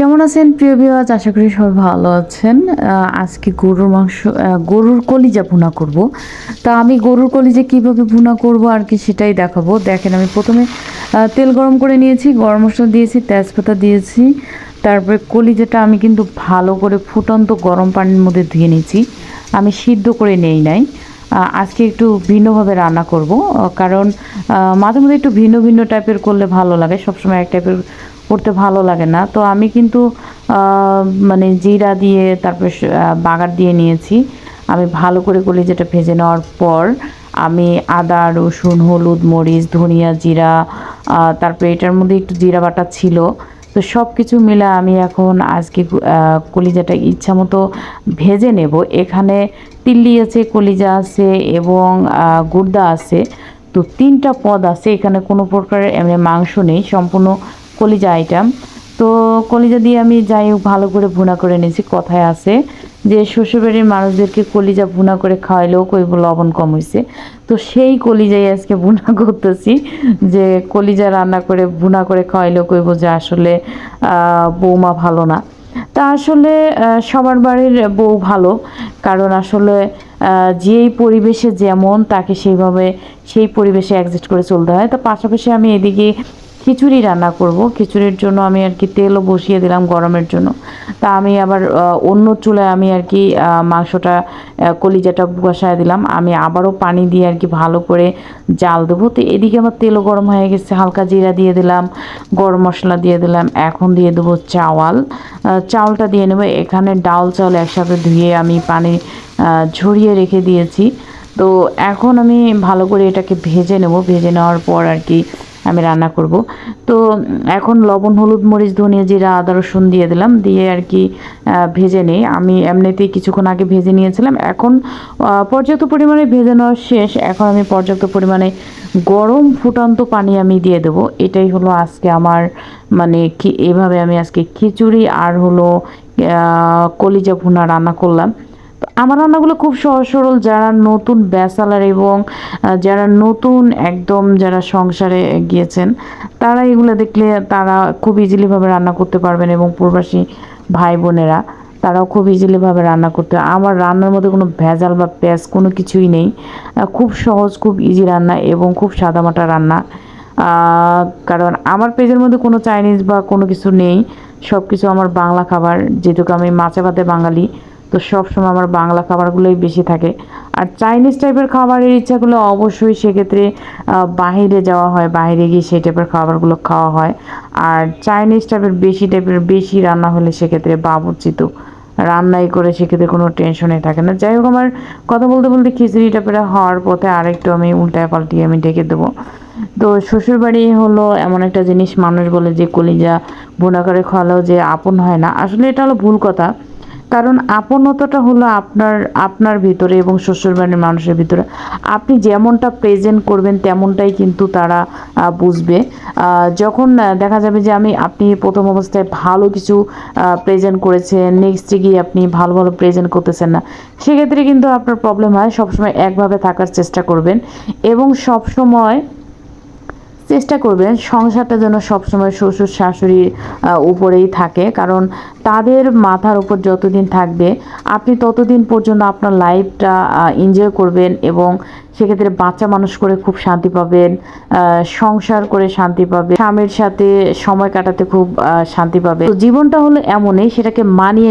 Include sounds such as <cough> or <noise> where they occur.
কেমন আছেন প্রিয় বিওয়াজ আশা করি সবাই ভালো আছেন। আজকে গরুর মাংস গরুর কলিজা ভুনা করব। তা আমি গরুর কলিজা কীভাবে ভুনা করব আর কি সেটাই দেখাবো। দেখেন, আমি প্রথমে তেল গরম করে নিয়েছি, গরম মশলা দিয়েছি, তেজপাতা দিয়েছি। তারপরে কলিজাটা আমি কিন্তু ভালো করে ফুটন্ত গরম পানির মধ্যে ধুয়ে নিয়েছি। আমি সিদ্ধ করে নেই নাই। আজকে একটু ভিন্নভাবে রান্না করব কারণ মাঝে মধ্যে একটু ভিন্ন ভিন্ন টাইপের করলে ভালো লাগে। সবসময় এক টাইপের করতে ভালো লাগে না। তো আমি কিন্তু মানে জিরা দিয়ে, তারপর বাগার দিয়ে নিয়েছি। আমি ভালো করে কলিজাটা ভেজে নেওয়ার পর আমি আদা, রসুন, হলুদ, মরিচ, ধনিয়া জিরা তারপরে এটার মধ্যে একটু জিরা বাটা ছিল। তো সব কিছু মিলে আমি এখন আজকে কলিজাটা ইচ্ছা মতো ভেজে নেব। এখানে তিল্লি আছে, কলিজা আছে এবং গুর্দা আছে। তো তিনটা পদ আছে। এখানে কোনো প্রকারের এমনি মাংস নেই। সম্পূর্ণ কলিজা আইটেম তো কলিজা দিয়ে আমি যাই ভালো করে ভুনা করে নিয়েছি, কথায় আছে। যে শ্বশুরবাড়ির মানুষদেরকে কলিজা ভুনা করে খাওয়াইলেও কইব লবণ কম হয়েছে তো সেই কলিজাই আজকে ভুনা <laughs> করতেছি, যে কলিজা রান্না করে, ভুনা করে খাওয়াইলেও কইব যে আসলে বৌমা ভালো না। তা আসলে সবার বাড়ির বউ ভালো, কারণ আসলে যেই পরিবেশে যেমন, তাকে সেইভাবে, সেই পরিবেশে অ্যাডজাস্ট করে চলতে হয়। তো পাশাপাশি আমি এদিকে খিচুড়ি রান্না করব। খিচুড়ির জন্য আমি আর কি তেলও বসিয়ে দিলাম গরমের জন্য। তা আমি আবার অন্য চুলায় আমি আর কি মাংসটা কলিজাটা বসায় দিলাম। আমি আবারও পানি দিয়ে আর কি ভালো করে জাল দেবো। তো এদিকে আমার তেলও গরম হয়ে গেছে। হালকা জিরা দিয়ে দিলাম, গরম মশলা দিয়ে দিলাম, এখন দিয়ে দেবো চাওয়াল। চাউলটা দিয়ে নেব। এখানে ডাল চাউল একসাথে ধুয়ে আমি পানি ঝরিয়ে রেখে দিয়েছি। তো এখন আমি ভালো করে এটাকে ভেজে নেব। ভেজে নেওয়ার পর আর কি আমি রান্না করব। তো এখন লবণ, হলুদ, মরিচ, ধনিয়া জিরা, আদা, রসুন দিয়ে দিলাম। দিয়ে আর কি ভেজে নিই। আমি এমনিতেই কিছুক্ষণ আগে ভেজে নিয়েছিলাম। এখন পর্যাপ্ত পরিমাণে ভেজে নেওয়া শেষ। এখন আমি পর্যাপ্ত পরিমাণে গরম ফুটন্ত পানি আমি দিয়ে দেবো। এটাই হলো আজকে আমার মানে কি, এভাবে আমি আজকে খিচুড়ি আর হলো কলিজা ভুনা রান্না করলাম। আমার রান্নাগুলো খুব সহজ সরল, যারা নতুন ব্যাসালার এবং যারা নতুন একদম যারা সংসারে গিয়েছেন, তারা এগুলো দেখলে তারা খুব ইজিলিভাবে রান্না করতে পারবেন এবং প্রবাসী ভাই বোনেরা তারাও খুব ইজিলিভাবে রান্না করতে, আমার রান্নার মধ্যে কোনো ভেজাল বা প্যাঁচ কোনো কিছুই নেই খুব সহজ, খুব ইজি রান্না এবং খুব সাদামাটা রান্না কারণ আমার পেজের মধ্যে কোনো চাইনিজ বা কোনো কিছু নেই সব কিছু আমার বাংলা খাবার, যেহেতু আমি মাছে ভাতে বাঙালি তো সবসময় আমার বাংলা খাবারগুলোই বেশি থাকে। আর চাইনিজ টাইপের খাবারের ইচ্ছাগুলো অবশ্যই সেক্ষেত্রে বাইরে যাওয়া হয়, বাইরে গিয়ে সেই টাইপের খাবারগুলো খাওয়া হয়। আর চাইনিজ টাইপের বেশি টাইপের বেশি রান্না হলে সেক্ষেত্রে বাবুর্চিত রান্নাই করে সেক্ষেত্রে কোনো টেনশনে থাকে না। যাই হোক, আমার কথা বলতে বলতে খিচুড়িটা প্রায় হওয়ার পথে আরেকটু আমি উল্টায় পাল্টিয়ে আমি ডেকে দেবো। তো শ্বশুরবাড়ি হলো এমন একটা জিনিস, মানুষ বলে যে কলিজা বোনা করে খাওয়ালেও যে আপন হয় না। আসলে এটা হলো ভুল কথা। কারণ আপনতাটা হলো আপনার আপনার ভিতরে এবং শ্বশুরবাড়ির মানুষের ভিতরে। আপনি যেমনটা প্রেজেন্ট করবেন, তেমনটাই কিন্তু তারা বুঝবে। যখন দেখা যাবে যে আমি, আপনি প্রথম অবস্থায় ভালো কিছু প্রেজেন্ট করেছেন নেক্সটে গিয়ে আপনি ভালো ভালো প্রেজেন্ট করতেছেন না, সেক্ষেত্রে কিন্তু আপনার প্রবলেম হয় সবসময় একভাবে থাকার চেষ্টা করবেন এবং সবসময় চেষ্টা করবেন সংসারটা যেন সবসময় শ্বশুর শাশুড়ির উপরেই থাকে। কারণ তাদের মাথার উপর যতদিন থাকবে, আপনি ততদিন পর্যন্ত আপনার লাইফটা এনজয় করবেন এবং সেক্ষেত্রে বাচ্চা মানুষ করে খুব শান্তি পাবেন সংসার করে শান্তি পাবেন, স্বামীর সাথে সময় কাটাতে খুব শান্তি পাবে তো জীবনটা হলো এমনই, সেটাকে মানিয়ে